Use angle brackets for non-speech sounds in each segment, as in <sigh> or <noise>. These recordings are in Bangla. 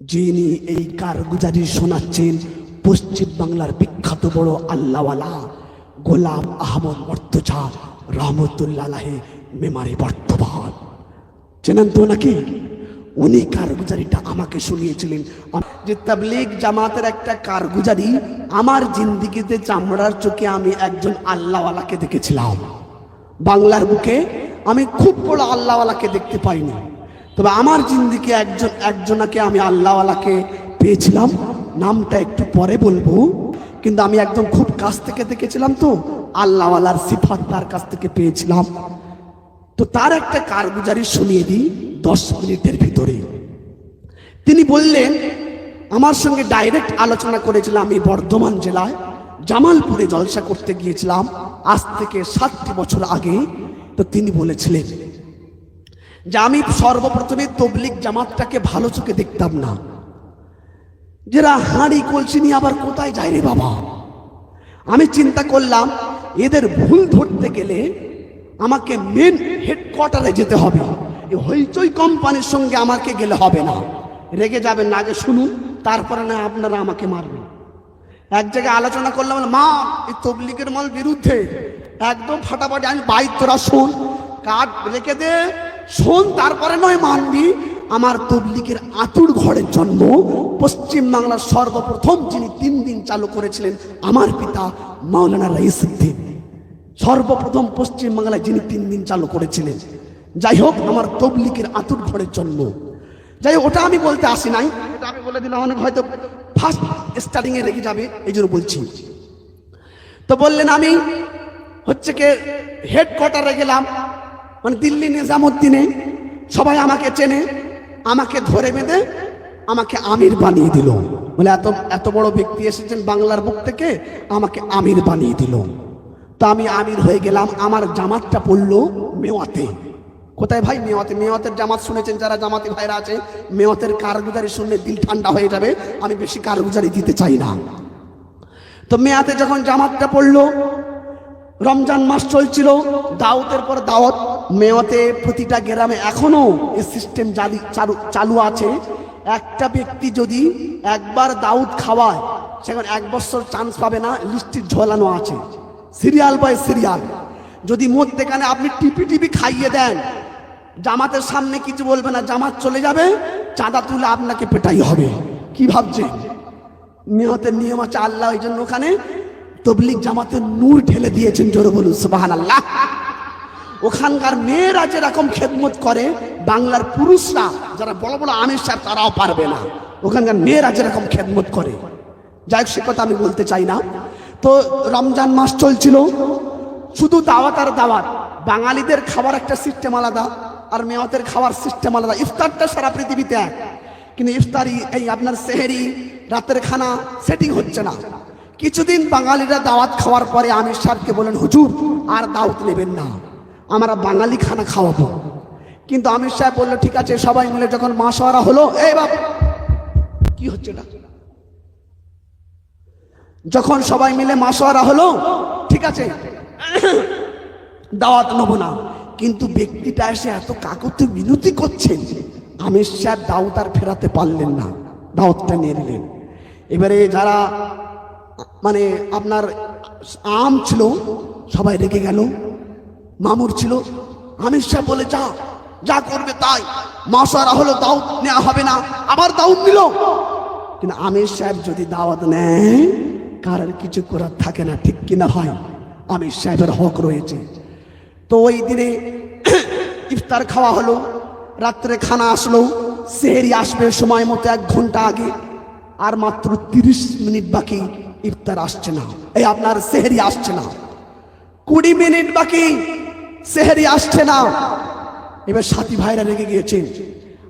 যিনি এই কারগুজারি শোনাচ্ছেন, পশ্চিম বাংলার বিখ্যাত বড় আল্লাহওয়ালা গোলাম আহমদ মর্তজা রহমতুল্লাহ মেমারি বর্তমান। চেনেন তো নাকি? উনি কারগুজারিটা আমাকে শুনিয়েছিলেন। যে তাবলিগ জামাতের একটা কারগুজারি, আমার জিন্দিগিতে চামড়ার চোখে আমি একজন আল্লাহওয়ালাকে দেখেছিলাম। বাংলার বুকে আমি খুব বড় আল্লাহওয়ালাকে দেখতে পাইনি। তবে আমার জিন্দিকে একজন, একজনাকে আমি আল্লাহওয়ালাকে পেয়েছিলাম। নামটা একটু পরে বলব, কিন্তু আমি একদম খুব কাছ থেকে দেখেছিলাম তো, আল্লাহওয়ালার সিফাত তার কাছ থেকে পেয়েছিলাম। তো তার একটা কারগুজারি শুনিয়ে দিই দশ মিনিটের ভিতরে। তিনি বললেন, আমার সঙ্গে ডাইরেক্ট আলোচনা করেছিলাম আমি বর্ধমান জেলায়, জামালপুরে জলসা করতে গিয়েছিলাম, আজ থেকে সাতটি বছর আগে। তো তিনি বলেছিলেন যে আমি সর্বপ্রথমে তবলিক জামাতটাকে ভালো চোখে দেখতাম না। যারা হাঁড়ি কলসি নিয়ে আবার কোথায় যায় রে বাবা? আমি চিন্তা করলাম, এদের ভুল ধরতে গেলে আমাকে মেন হেডকোয়ার্টারে যেতে হবে। হইচই কোম্পানির সঙ্গে আমাকে গেলে হবে না। রেগে যাবেন না, আগে শুনুন, তারপরে না আপনারা আমাকে মারবেন। এক জায়গায় আলোচনা করলাম মা, এই তবলিকের মাল বিরুদ্ধে একদম ফাটাফাটি, আমি বাই তোরা শোন, কাঠ রেখে দে শোন, তারপরে নয় মানবি, আমার তবলিকের আতুর ঘরের জন্ম। পশ্চিম বাংলার সর্বপ্রথম যিনি তিন দিন চালু করেছিলেন, আমার পিতা মাওলানা রাইসুদ্দিন। সর্বপ্রথম পশ্চিম বাংলায় যিনি তিন দিন চালু করেছিলেন। যাই হোক, আমার তবলিকের আতুর ঘরের জন্ম। যাই ওটা আমি বলতে আসি নাই, এটা আমি বলে দিলাম, অনেক হয়তো ফার্স্ট স্টার্টিং এ রেখে যাবে, এই জন্য বলছি। তো বললেন আমি, হচ্ছে কে হেডকোয়ার্টারে গেলাম মানে দিল্লি নিজামুদ্দিনে সবাই আমাকে চেনে, আমাকে ধরে বেঁধে, আমাকে আমির বানিয়ে দিল। বলে এত এত বড় ব্যক্তি এসেছেন বাংলার বুক থেকে, আমাকে আমির বানিয়ে দিল। তো আমি আমির হয়ে গেলাম, আমার জামাতটা পড়ল মেওয়াতে। কোথায় ভাই মেওয়াতে? মেওয়াতের জামাত শুনেছেন যারা জামাতি ভাইরা আছে? মেওয়াতের কারগুজারি শুনলে দিল ঠান্ডা হয়ে যাবে, আমি বেশি কারগুজারি দিতে চাই না। তো মেয়াতে যখন জামাতটা পড়ল, রমজান মাস চলছিল দাওয়াতের পর দাওয়াত মেয়াতে প্রতিটা গ্রামে এখনও এই সিস্টেম জালি চালু চালু আছে। একটা ব্যক্তি যদি একবার দাউদ খাওয়ায়, সেখানে এক বছর চান্স পাবে না লিস্টির ঝোলানো আছে। Serial by serial. যদি মধ্যেখানে আপনি টিপি টিপি খাইয়ে দেন, জামাতের সামনে কিছু বলবে না, জামাত চলে যাবে, চাঁদা তুলে আপনাকে পেটাই হবে। কি ভাবছে নিহতের নিয়ম আছে আল্লাহ ওই জন্য ওখানে তবলিক জামাতের নূর ঢেলে দিয়েছেন, জোরে বলুন সুবাহান আল্লাহ ওখানকার মেয়েরা যেরকম খেদমত করে, বাংলার পুরুষরা যারা বড় বড় আমির সাহেব, তারাও পারবে না। ওখানকার মেয়েরা যেরকম খেদমত করে। যাই হোক, সে কথা আমি বলতে চাই না। তো রমজান মাস চলছিল। শুধু দাওয়াত আর দাওয়াত। বাঙালিদের খাবার একটা সিস্টেম আলাদা, আর মেয়াতের খাওয়ার সিস্টেম আলাদা। ইফতারটা সারা পৃথিবীতে এক। কিন্তু ইফতারি, এই আপনার সেহেরি, রাতের খানা সেটিং হচ্ছে না। কিছুদিন বাঙালিরা দাওয়াত খাওয়ার পরে আমির সাহেবকে বলেন হুজুর, আর দাওয়াত নেবেন না। আমরা বাঙালি খানা খাওয়াবো। কিন্তু আমির সাহেব বলল, ঠিক আছে, সবাই মিলে যখন মাসোয়ারা হলো, এই বাপ, কি হচ্ছে না যখন সবাই মিলে মাসোয়ারা হলো, ঠিক আছে, দাওয়াত নেব না। কিন্তু ব্যক্তিটা এসে এত কাকতে মিনতি করছেন আমির সাহেব দাওয়াত আর ফেরাতে পারলেন না, দাওয়াতটা নিয়ে নিলেন। এবারে যারা মানে আপনার আম ছিল, সবাই রেগে গেল। মামুর ছিল। আমির সাহেব বলে, যা যা করবে তাই। মাসারা হলো দাউদ নেওয়া হবে না। আবার দাউদ দিল। কিন্তু আমির সাহেব যদি দাওয়াত নেয়, কারোর কিছু করার থাকে না, ঠিক কিনা হয়? আমির সাহেবের হক রয়েছে। তো ওই দিনে <coughs> ইফতার খাওয়া হলো, রাত্রে খানা আসলো, সেহেরি আসবে সময় মতো এক ঘণ্টা আগে, আর মাত্র তিরিশ মিনিট বাকি ইফতার আসছে না। এই আপনার সেহেরি আসছে না। কুড়ি মিনিট বাকি সেহেরি আসছে না। এবার সাথী ভাইরা রেগে গিয়েছেন।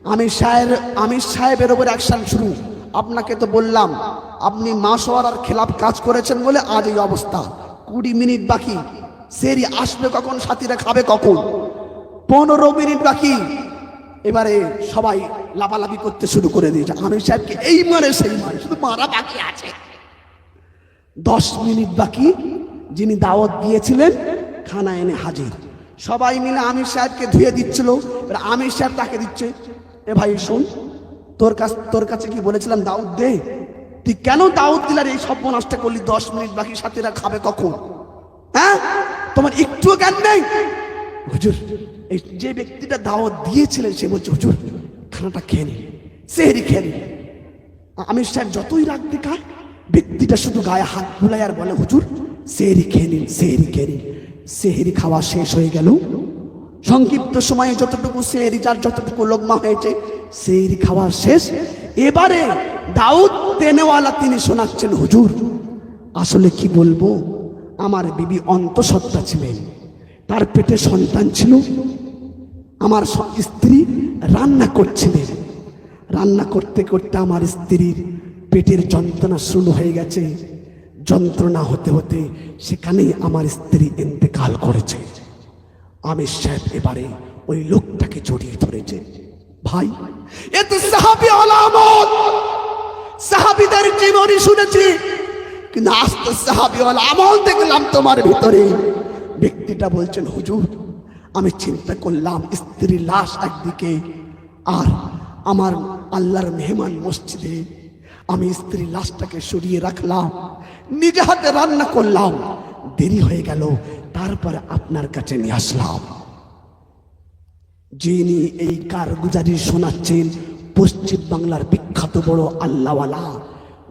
আমি সাহেব আমি সাহেবের ওপর অ্যাকশন শুরু। আপনাকে তো বললাম, আপনি মাসোয়ার আর খেলাপ কাজ করেছেন বলে আজ এই অবস্থা। কুড়ি মিনিট বাকি। সেরি আসবে কখন, সাথীরা খাবে কখন? পনেরো মিনিট বাকি। এবারে সবাই লাফালাফি করতে শুরু করে দিয়েছে। আমির সাহেবকে এই মারে সেই মারে শুধু মারা বাকি আছে। দশ মিনিট বাকি। যিনি দাওয়াত দিয়েছিলেন, খানা এনে হাজির। সবাই মিলে আমির সাহেবকে ধুয়ে দিচ্ছিল। আমির সাহেব তাকে দিচ্ছে, এ ভাই, শোন, তোর কাছ, তোর কাছে কি বলেছিলাম দাউদ দে? তুই কেন দাউদ দিলার এই সব নষ্ট করলি? দশ মিনিট বাকি সাথীরা খাবে কখন? হ্যাঁ? তোমার একটুও জ্ঞান নেই? হুজুর, এই যে ব্যক্তিটা দাওয়াত দিয়েছিলেন, সে বলছে, হুজুর, খানাটা খেয়ে নি, সেহেরি খেয়ে নিন আমির সাহেব, যতই রাগ দেখায় ব্যক্তিটা শুধু গায়ে হাত বুলায় আর বলে, হুজুর, সেহেরি খেয়ে নিন, সেহেরি খেয়ে নিন সেহেরি খাওয়া শেষ হয়ে গেল। সংক্ষিপ্ত সময়ে যতটুকু সেহেরি, যার যতটুকু লগ্মা হয়েছে, সেহেরি খাওয়া শেষ। এবারে দাউদ তেনেওয়ালা তিনি শোনাচ্ছেন, হুজুর, আসলে কি বলব? আমার বিবি অন্তঃসত্ত্বা ছিলেন। তার পেটে সন্তান ছিল। আমার স্ত্রী রান্না করছিলেন। রান্না করতে করতে আমার স্ত্রীর পেটের যন্ত্রণা শুরু হয়ে গেছে। যন্ত্রণা হতে হতে সেখানেই আমার স্ত্রী ইন্তেকাল করেছে। আমি সাহেব এবারে ওই লোকটাকে জড়িয়ে ধরেছে। ভাই, এ তো সাহাবি আলামত। সাহাবিদের জীবনী শুনেছি, কিন্তু আস্তে সাহাবি আমল দেখলাম তোমার ভিতরে। ব্যক্তিটা বলছেন, হুজুর, আমি চিন্তা করলাম স্ত্রীর লাশ একদিকে আর আমার আল্লাহর মেহমান মসজিদে আমি স্ত্রী লাশটাকে সরিয়ে রাখলাম, নিজে হাতে রান্না করলাম। দেরি হয়ে গেল, তারপর আপনার কাছে নিয়ে আসলাম। যিনি এই কারগুজারি শোনাচ্ছেন, পশ্চিম বাংলার বিখ্যাত বড় আল্লাহওয়ালা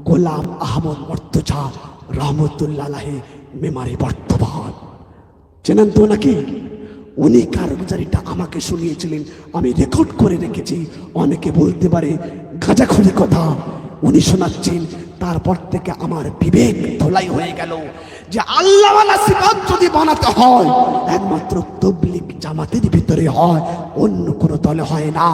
গোলাম আহমদ মর্তজা রহমতুল্লাহ মেমারি বর্তমান। চেনেন তো নাকি? উনি কারগুজারিটা আমাকে শুনিয়েছিলেন, আমি রেকর্ড করে রেখেছি, অনেকে বলতে পারে গাঁজাখুরি কথা। উনি শোনাচ্ছেন, তারপর থেকে আমার বিবেক ধোলাই হয়ে গেল যে আল্লাহওয়ালা সিফাত যদি বানাতে হয়, একমাত্র তবলিক জামাতের ভিতরে হয়, অন্য কোনো দলে হয় না।